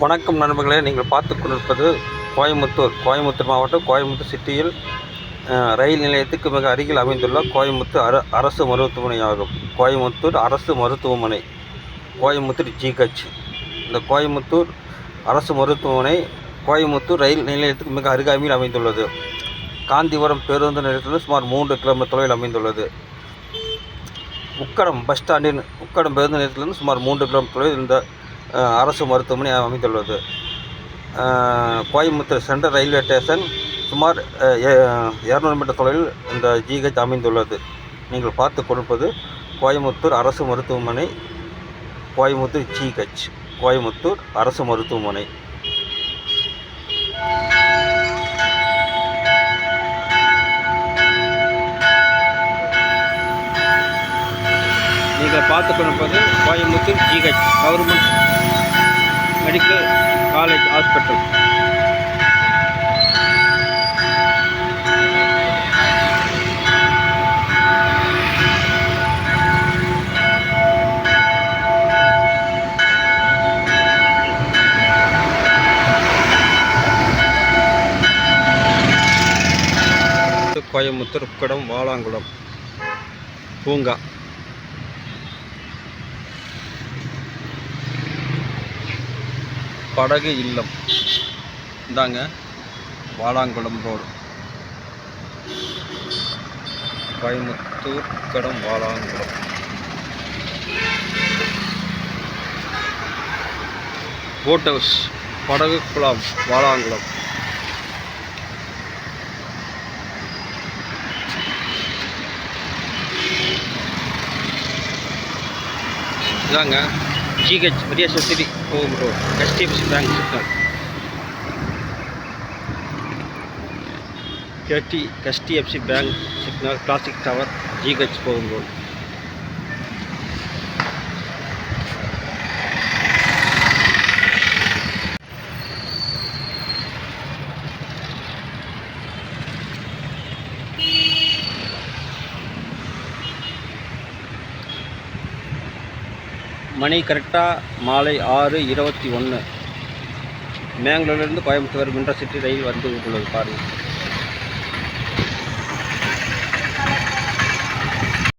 வணக்கம் நண்பர்களே நீங்கள் பார்த்து கொண்டிருப்பது கோயம்புத்தூர். கோயம்புத்தூர் மாவட்டம் கோயம்புத்தூர் சிட்டியில் ரயில் நிலையத்துக்கு மிக அருகில் அமைந்துள்ள கோயம்புத்தூர் அர அரசு மருத்துவமனை ஆகும் கோயம்புத்தூர் அரசு மருத்துவமனை கோயம்புத்தூர் ஜிஹெச். இந்த கோயம்புத்தூர் அரசு மருத்துவமனை கோயம்புத்தூர் ரயில் நிலையத்துக்கு மிக அருகாமையில் அமைந்துள்ளது. காந்திபுரம் பேருந்து நிலையத்தில் சுமார் மூன்று கிலோமீட்டர் தொலைவில் அமைந்துள்ளது. உக்கடம் பஸ் ஸ்டாண்டின் உக்கடம் பேருந்து நிலையத்திலிருந்து சுமார் மூன்று கிலோமீட்டர் தொலைவில் இந்த அரசு மருத்துவமனை அமைந்துள்ளது. கோயம்புத்தூர் சென்ட்ரல் ரயில்வே ஸ்டேஷன் சுமார் இரநூறு மீட்டர் தொலைவில் இந்த ஜிஹெச் அமைந்துள்ளது. நீங்கள் பார்த்து கொடுப்பது கோயம்புத்தூர் அரசு மருத்துவமனை கோயம்புத்தூர் ஜிஹெச் கோயம்புத்தூர் அரசு மருத்துவமனை. நீங்கள் பார்த்து கொண்டிருப்பது Coimbatore GH government medical college hospital. Coimbatore Ukkadam Valankulam பூங்கா. படகு இல்லம். இந்தாங்க வாலாங்குளம் ரோடு. கோயம்புத்தூர் கடம் வாலாங்குளம். போட் ஹவுஸ் படகு குளம் வாலாங்குளம். இதாங்க ஜிஹெச் பெரிய சொசைட்டி போகும் ப்ரோ ஹெச்டிஎஃப்சி பேங்க் சிக்னல் கேடி HDFC bank signal classic tower GH போகும் ரோட் மணி கரெக்டாக மாலை ஆறு இருபத்தி ஒன்று மேங்களூர்லேருந்து கோயம்புத்தூர் மின்ட்ரா சிட்டி ரயில் வந்து உள்ளது பாருங்கள்